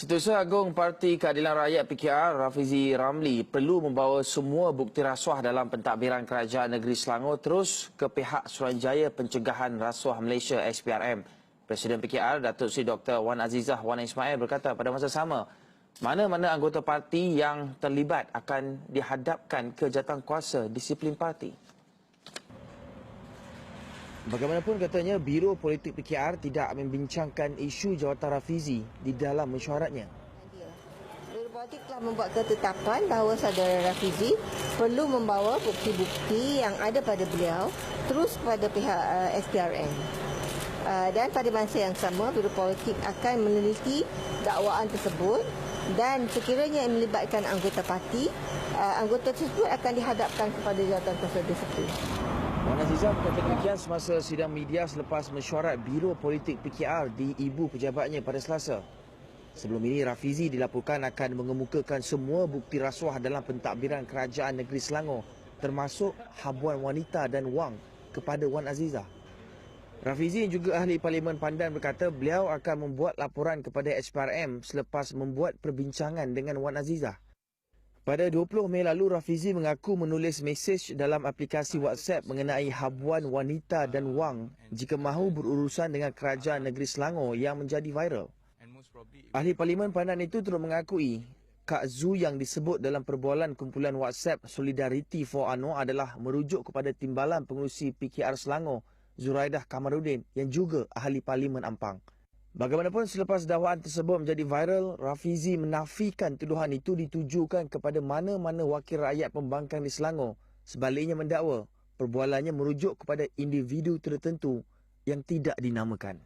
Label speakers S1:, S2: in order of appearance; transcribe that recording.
S1: Setiausaha Agung Parti Keadilan Rakyat PKR Rafizi Ramli perlu membawa semua bukti rasuah dalam pentadbiran Kerajaan Negeri Selangor terus ke pihak Suruhanjaya Pencegahan Rasuah Malaysia SPRM. Presiden PKR Datuk Seri Dr. Wan Azizah Wan Ismail berkata pada masa sama, mana-mana anggota parti yang terlibat akan dihadapkan ke jawatankuasa disiplin parti. Bagaimanapun katanya, Biro Politik PKR tidak membincangkan isu jawatan Rafizi di dalam mesyuaratnya.
S2: Biro Politik telah membuat ketetapan bahawa saudara Rafizi perlu membawa bukti-bukti yang ada pada beliau terus pada pihak uh, SPRM. Uh, dan pada masa yang sama, Biro Politik akan meneliti dakwaan tersebut dan sekiranya melibatkan anggota parti, uh, anggota tersebut akan dihadapkan kepada jawatan kuasa disiplin.
S1: Wan Azizah berkata demikian semasa sidang media selepas mesyuarat Biro Politik PKR di ibu pejabatnya pada Selasa. Sebelum ini, Rafizi dilaporkan akan mengemukakan semua bukti rasuah dalam pentadbiran Kerajaan Negeri Selangor termasuk habuan wanita dan wang kepada Wan Azizah. Rafizi juga ahli Parlimen Pandan berkata beliau akan membuat laporan kepada SPRM selepas membuat perbincangan dengan Wan Azizah. Pada 20 Mei lalu, Rafizi mengaku menulis mesej dalam aplikasi WhatsApp mengenai habuan wanita dan wang jika mahu berurusan dengan kerajaan negeri Selangor yang menjadi viral. Ahli Parlimen Pandan itu turut mengakui Kak Zu yang disebut dalam perbualan kumpulan WhatsApp Solidarity for Anwar adalah merujuk kepada timbalan pengurusi PKR Selangor, Zuraidah Kamarudin yang juga ahli Parlimen Ampang. Bagaimanapun selepas dakwaan tersebut menjadi viral, Rafizi menafikan tuduhan itu ditujukan kepada mana-mana wakil rakyat pembangkang di Selangor. Sebaliknya mendakwa, perbualannya merujuk kepada individu tertentu yang tidak dinamakan.